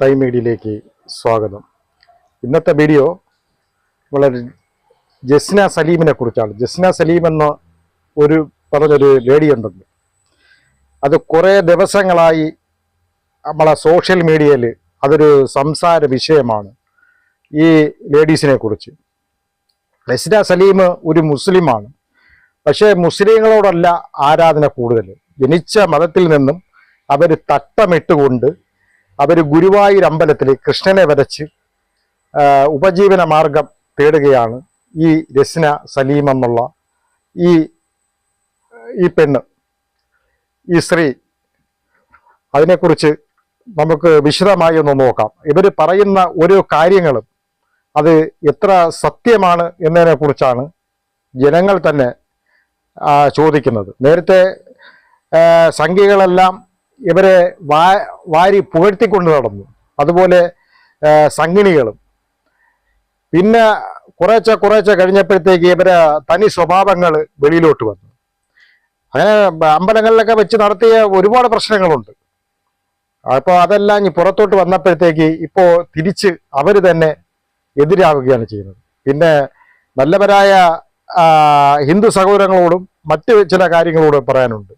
Time മീഡിയയിലേക്ക് സ്വാഗതം. ഇന്നത്തെ വീഡിയോ വളരെ ജസ്ന സലീമിനെ കുറിച്ചാണ്. ജസ്ന സലീം എന്ന ഒരു പറഞ്ഞൊരു ലേഡി അത് കുറേ ദിവസങ്ങളായി നമ്മളെ സോഷ്യൽ മീഡിയയിൽ അതൊരു സംസാര വിഷയമാണ് ഈ ലേഡീസിനെ കുറിച്ച്. ജസ്ന സലീം ഒരു മുസ്ലിമാണ്. പക്ഷേ മുസ്ലിങ്ങളോടല്ല ആരാധന കൂടുതൽ ജനിച്ച മതത്തിൽ നിന്നും അവർ തട്ടമിട്ടുകൊണ്ട് അവർ ഗുരുവായൂർ അമ്പലത്തിൽ കൃഷ്ണനെ വരച്ച് ഉപജീവന മാർഗം തേടുകയാണ് ഈ രസ്ന സലീം എന്നുള്ള ഈ ഈ പെണ്ണ് ഈ സ്ത്രീ. അതിനെക്കുറിച്ച് നമുക്ക് വിശദമായി ഒന്ന് നോക്കാം. ഇവർ പറയുന്ന ഓരോ കാര്യങ്ങളും അത് എത്ര സത്യമാണ് എന്നതിനെ കുറിച്ചാണ് ജനങ്ങൾ തന്നെ ചോദിക്കുന്നത്. നേരത്തെ ആ, സംഘികളെല്ലാം ഇവരെ വാ വാരി പുകഴ്ത്തിക്കൊണ്ട് നടന്നു. അതുപോലെ സംഗിണികളും പിന്നെ കുറേശ്ശെ കുറേശ്ശെ കഴിഞ്ഞപ്പോഴത്തേക്ക് ഇവരെ തനി സ്വഭാവങ്ങൾ വെളിയിലോട്ട് വന്നു. അങ്ങനെ അമ്പലങ്ങളിലൊക്കെ വെച്ച് നടത്തിയ ഒരുപാട് പ്രശ്നങ്ങളുണ്ട്. അപ്പോൾ അതെല്ലാം ഇനി പുറത്തോട്ട് വന്നപ്പോഴത്തേക്ക് ഇപ്പോൾ തിരിച്ച് അവർ തന്നെ എതിരാവുകയാണ് ചെയ്യുന്നത്. പിന്നെ നല്ലവരായ ഹിന്ദു സഹോദരങ്ങളോടും മറ്റ് ചില കാര്യങ്ങളോടും പറയാനുണ്ട്.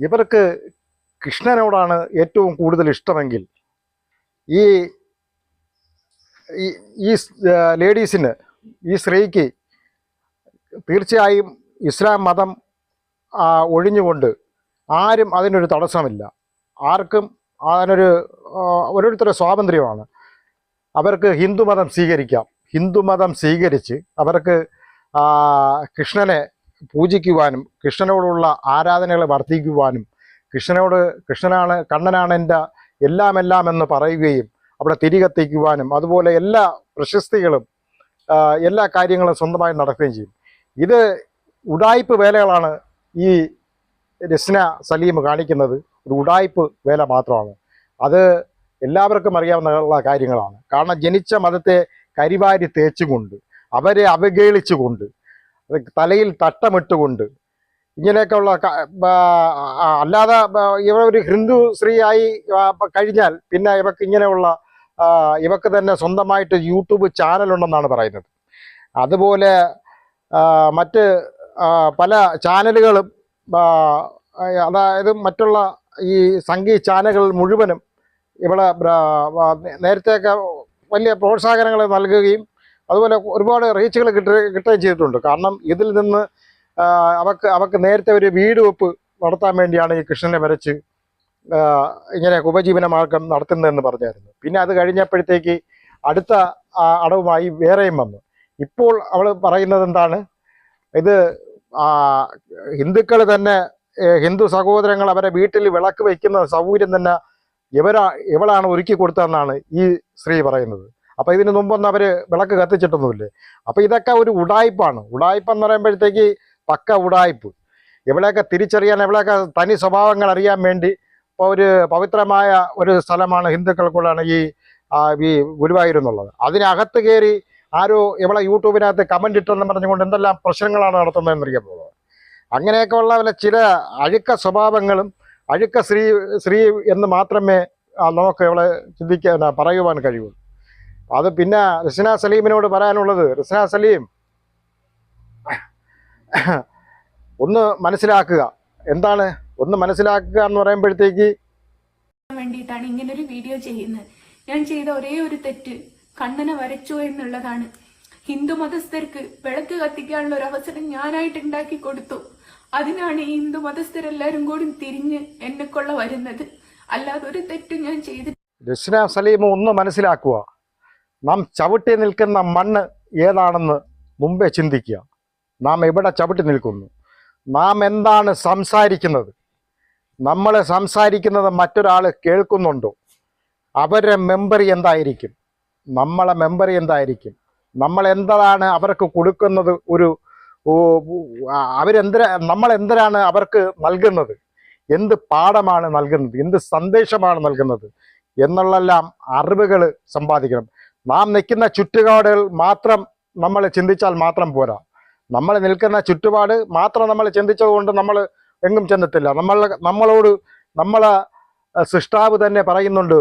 ഇവർക്ക് കൃഷ്ണനോടാണ് ഏറ്റവും കൂടുതൽ ഇഷ്ടമെങ്കിൽ ഈ ഈ- ലേഡീസിന് ഈ സ്ത്രീക്ക് തീർച്ചയായും ഇസ്ലാം മതം ഒഴിഞ്ഞുകൊണ്ട് ആരും അതിനൊരു തടസ്സമില്ല. ആർക്കും അതിനൊരു ഓരോരുത്തരുടെ സ്വാതന്ത്ര്യമാണ്. അവർക്ക് ഹിന്ദുമതം സ്വീകരിക്കാം. ഹിന്ദുമതം സ്വീകരിച്ച് അവർക്ക് കൃഷ്ണനെ പൂജിക്കുവാനും കൃഷ്ണനോടുള്ള ആരാധനകളെ വർദ്ധിക്കുവാനും കൃഷ്ണനോട് കൃഷ്ണനാണ് കണ്ണനാണ് എന്റെ എല്ലാം എല്ലാം എന്ന് പറയുകയും അവിടെ തിരികെത്തിക്കുവാനും അതുപോലെ എല്ലാ പ്രശസ്തികളും എല്ലാ കാര്യങ്ങളും സ്വന്തമായി നടക്കുകയും ചെയ്യും. ഇത് ഉടായ്പ് വേലകളാണ് ഈ രസ്ന സലീം കാണിക്കുന്നത്. ഒരു ഉടായ്പ് വേല മാത്രമാണ്. അത് എല്ലാവർക്കും അറിയാവുന്ന കാര്യങ്ങളാണ്. കാരണം ജനിച്ച മതത്തെ കരിവാരി തേച്ചുകൊണ്ട് അവരെ അവഗേളിച്ചുകൊണ്ട് തലയിൽ തട്ടമിട്ടുകൊണ്ട് ഇങ്ങനെയൊക്കെയുള്ള അല്ലാതെ ഇവർ ഇവ ഒരു ഹിന്ദു സ്ത്രീയായി കഴിഞ്ഞാൽ പിന്നെ ഇവക്ക് ഇങ്ങനെയുള്ള ഇവക്ക് തന്നെ സ്വന്തമായിട്ട് യൂട്യൂബ് ചാനലുണ്ടെന്നാണ് പറയുന്നത്. അതുപോലെ മറ്റ് പല ചാനലുകളും അതായത് മറ്റുള്ള ഈ സംഗീത ചാനലുകൾ മുഴുവനും ഇവിടെ നേരത്തെയൊക്കെ വലിയ പ്രോത്സാഹനങ്ങൾ നൽകുകയും അതുപോലെ ഒരുപാട് റീച്ചുകൾ കിട്ടുക കിട്ടുകയും ചെയ്തിട്ടുണ്ട്. കാരണം ഇതിൽ നിന്ന് അവക്ക് അവക്ക് നേരത്തെ ഒരു വീട് വെപ്പ് നടത്താൻ വേണ്ടിയാണ് ഈ കൃഷ്ണനെ വരച്ച് ഇങ്ങനെ ഉപജീവന മാർഗം നടത്തുന്നതെന്ന് പറഞ്ഞായിരുന്നു. പിന്നെ അത് കഴിഞ്ഞപ്പോഴത്തേക്ക് അടുത്ത അടവുമായി വേറെയും വന്നു. ഇപ്പോൾ അവൾ പറയുന്നത് എന്താണ്? ഇത് ഹിന്ദുക്കൾ തന്നെ ഹിന്ദു സഹോദരങ്ങൾ അവരെ വീട്ടിൽ വിളക്ക് വയ്ക്കുന്ന സൗകര്യം തന്നെ ഇവരാ ഇവളാണ് ഒരുക്കി കൊടുത്തതെന്നാണ് ഈ സ്ത്രീ പറയുന്നത്. അപ്പൊ ഇതിന് മുമ്പൊന്നും അവർ വിളക്ക് കത്തിച്ചിട്ടൊന്നുമില്ലേ? അപ്പോൾ ഇതൊക്കെ ഒരു ഉടായ്പാണ്. ഉടായ്പ എന്ന് പറയുമ്പോഴത്തേക്ക് പക്ക ഉടായ്പ്. എവിടെയൊക്കെ തിരിച്ചറിയാൻ എവിടെയൊക്കെ തനി സ്വഭാവങ്ങൾ അറിയാൻ വേണ്ടി ഇപ്പോൾ ഒരു പവിത്രമായ ഒരു സ്ഥലമാണ് ഹിന്ദുക്കൾക്കുള്ളതാണ് ഈ ഈ ഗുരുവായൂർ എന്നുള്ളത്. അതിനകത്ത് കയറി ആരോ ഇവിടെ യൂട്യൂബിനകത്ത് കമന്റ് ഇട്ടെന്ന് പറഞ്ഞുകൊണ്ട് എന്തെല്ലാം പ്രശ്നങ്ങളാണ് നടത്തുന്നതെന്ന് പോകുന്നത് അങ്ങനെയൊക്കെ ഉള്ള ചില അഴുക്ക സ്വഭാവങ്ങളും അഴുക്ക സ്ത്രീ സ്ത്രീ എന്ന് മാത്രമേ നമുക്ക് ഇവളെ ചിന്തിക്കാൻ പറയുവാൻ കഴിയുള്ളൂ. അത് പിന്നെ റിസ്ന സലീമിനോട് പറയാനുള്ളത് റിസ്ന സലീം ഒന്ന് മനസ്സിലാക്കുക. എന്താണ്? ഒന്ന് മനസ്സിലാക്കുക എന്ന് പറയുമ്പോഴത്തേക്ക് വേണ്ടിയിട്ടാണ് ഇങ്ങനെ ഒരു വീഡിയോ ചെയ്യുന്നത്. ഞാൻ ചെയ്ത ഒരേ ഒരു തെറ്റ് കണ്ണനെ വരച്ചു എന്നുള്ളതാണ്. ഹിന്ദു മതസ്ഥർക്ക് വിളക്ക് കത്തിക്കാനുള്ള ഒരു അവസരം ഞാനായിട്ട് ഉണ്ടാക്കി കൊടുത്തു. അതിനാണ് ഈ ഹിന്ദു മതസ്ഥരെല്ലാരും കൂടി തിരിഞ്ഞ് എന്നെ കൊള്ള വരുന്നത്. അല്ലാതെ ഒരു തെറ്റും ഞാൻ ചെയ്തിട്ടില്ല. രസ്ന സലീം ഒന്ന് മനസ്സിലാക്കുക. നാം ചവിട്ടി നിൽക്കുന്ന മണ്ണ് ഏതാണെന്ന് മുമ്പേ ചിന്തിക്കുക. നാം എവിടെ ചവിട്ടി നിൽക്കുന്നു? നാം എന്താണ് സംസാരിക്കുന്നത്? നമ്മൾ സംസാരിക്കുന്നത് മറ്റൊരാൾ കേൾക്കുന്നുണ്ടോ? അവരുടെ മെമ്പറി എന്തായിരിക്കും? നമ്മളെ മെമ്പറി എന്തായിരിക്കും? നമ്മൾ എന്താണ് അവർക്ക് കൊടുക്കുന്നത് ഒരു അവരെന്തര നമ്മൾ എന്തിനാണ് അവർക്ക് നൽകുന്നത്? എന്ത് പാഠമാണ് നൽകുന്നത്? എന്ത് സന്ദേശമാണ് നൽകുന്നത്? എന്നുള്ളെല്ലാം അറിവുകൾ സമ്പാദിക്കണം. നാം നിൽക്കുന്ന ചുറ്റുപാടുകൾ മാത്രം നമ്മൾ ചിന്തിച്ചാൽ മാത്രം പോരാ. നമ്മൾ നിൽക്കുന്ന ചുറ്റുപാട് മാത്രം നമ്മൾ ചിന്തിച്ചതുകൊണ്ട് നമ്മൾ എങ്ങും ചെന്നെത്തില്ല. നമ്മൾ നമ്മളോട് നമ്മളെ സൃഷ്ടാവ് തന്നെ പറയുന്നുണ്ട്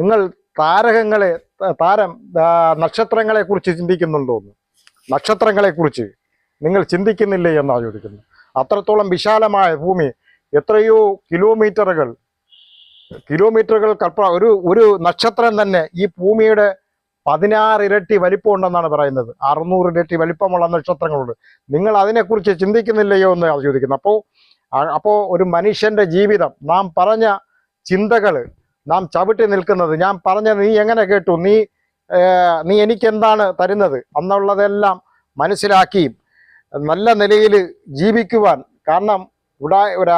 നിങ്ങൾ താരകങ്ങളെ താരം നക്ഷത്രങ്ങളെ കുറിച്ച് ചിന്തിക്കുന്നുണ്ടോ എന്ന്? നക്ഷത്രങ്ങളെ കുറിച്ച്. നിങ്ങൾ ചിന്തിക്കുന്നില്ലേ എന്നാണ് ചോദിക്കുന്നത് അത്രത്തോളം വിശാലമായ ഭൂമി എത്രയോ കിലോമീറ്ററുകൾ കിലോമീറ്ററുകൾക്കപ്പുറം ഒരു ഒരു നക്ഷത്രം തന്നെ ഈ ഭൂമിയുടെ പതിനാറ് ഇരട്ടി വലിപ്പം ഉണ്ടെന്നാണ് പറയുന്നത്. അറുന്നൂറ് ഇരട്ടി വലിപ്പമുള്ള നക്ഷത്രങ്ങളുണ്ട്. നിങ്ങൾ അതിനെക്കുറിച്ച് ചിന്തിക്കുന്നില്ലയോ എന്ന് ആണ് ചോദിക്കുന്നത് അപ്പോൾ അപ്പോൾ ഒരു മനുഷ്യന്റെ ജീവിതം നാം പറഞ്ഞ ചിന്തകൾ നാം ചവിട്ടി നിൽക്കുന്നത് ഞാൻ പറഞ്ഞത് നീ എങ്ങനെ കേട്ടു? നീ നീ എനിക്ക് എന്താണ് തരുന്നത്? എന്നുള്ളതെല്ലാം മനസ്സിലാക്കി നല്ല നിലയിൽ ജീവിക്കുവാൻ കാരണം ഉടാ ഒരു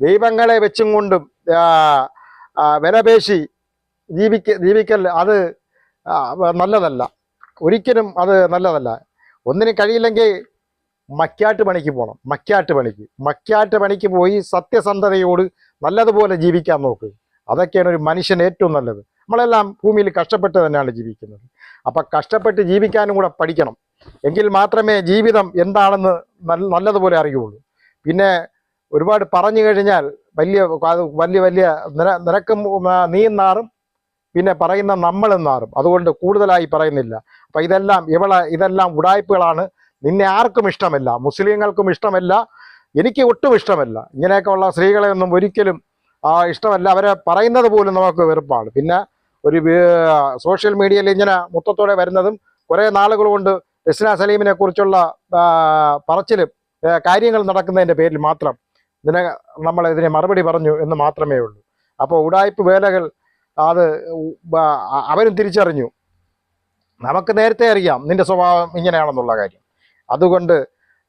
ദൈവങ്ങളെ വെച്ചും കൊണ്ടും വിലപേശി ജീവിക്ക ജീവിക്കൽ അത് നല്ലതല്ല. ഒരിക്കലും അത് നല്ലതല്ല. ഒന്നിനും കഴിയില്ലെങ്കിൽ മക്കാട്ട് പണിക്ക് പോകണം മക്കാട്ട് പണിക്ക്. മക്കാട്ട് പണിക്ക് പോയി സത്യസന്ധതയോട് നല്ലതുപോലെ ജീവിക്കാൻ നോക്ക്. അതൊക്കെയാണ് ഒരു മനുഷ്യന് ഏറ്റവും നല്ലത്. നമ്മളെല്ലാം ഭൂമിയിൽ കഷ്ടപ്പെട്ട് തന്നെയാണ് ജീവിക്കുന്നത്. അപ്പം കഷ്ടപ്പെട്ട് ജീവിക്കാനും കൂടെ പഠിക്കണം. എങ്കിൽ മാത്രമേ ജീവിതം എന്താണെന്ന് നല്ലതുപോലെ അറിയുള്ളൂ. പിന്നെ ഒരുപാട് പറഞ്ഞു കഴിഞ്ഞാൽ വലിയ വലിയ വലിയ നിര നിരക്കും നീ നാറും പിന്നെ പറയുന്ന നമ്മളും നാറും. അതുകൊണ്ട് കൂടുതലായി പറയുന്നില്ല. അപ്പം ഇതെല്ലാം ഇവളെ ഇതെല്ലാം ഉടായ്പകളാണ്. നിന്നെ ആർക്കും ഇഷ്ടമല്ല. മുസ്ലിങ്ങൾക്കും ഇഷ്ടമല്ല. എനിക്ക് ഒട്ടും ഇഷ്ടമല്ല. ഇങ്ങനെയൊക്കെ ഉള്ള സ്ത്രീകളെ ഒന്നും ഒരിക്കലും ഇഷ്ടമല്ല. അവരെ പറയുന്നത് പോലും നമുക്ക് വെറുപ്പാണ്. പിന്നെ ഒരു സോഷ്യൽ മീഡിയയിൽ ഇങ്ങനെ മൊത്തത്തോടെ വരുന്നതും കുറേ നാളുകൾ കൊണ്ട് രസ്ന സലീമിനെ കുറിച്ചുള്ള പറച്ചിലും കാര്യങ്ങൾ നടക്കുന്നതിന്റെ പേരിൽ മാത്രം ഇതിനെ നമ്മൾ ഇതിനെ മറുപടി പറഞ്ഞു എന്ന് മാത്രമേ ഉള്ളൂ. അപ്പോൾ ഉടായ്പ് വേലകൾ അത് അവരും തിരിച്ചറിഞ്ഞു. നമുക്ക് നേരത്തെ അറിയാം നിന്റെ സ്വഭാവം ഇങ്ങനെയാണെന്നുള്ള കാര്യം. അതുകൊണ്ട്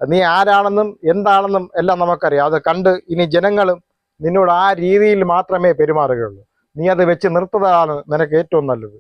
നീ ആരാണെന്നും എന്താണെന്നും എല്ലാം നമുക്കറിയാം. അത് കണ്ട് ഇനി ജനങ്ങളും നിന്നോട് ആ രീതിയിൽ മാത്രമേ പെരുമാറുകയുള്ളൂ. നീ അത് വെച്ച് നിർത്തതാണ് നിനക്ക് ഏറ്റവും നല്ലത്.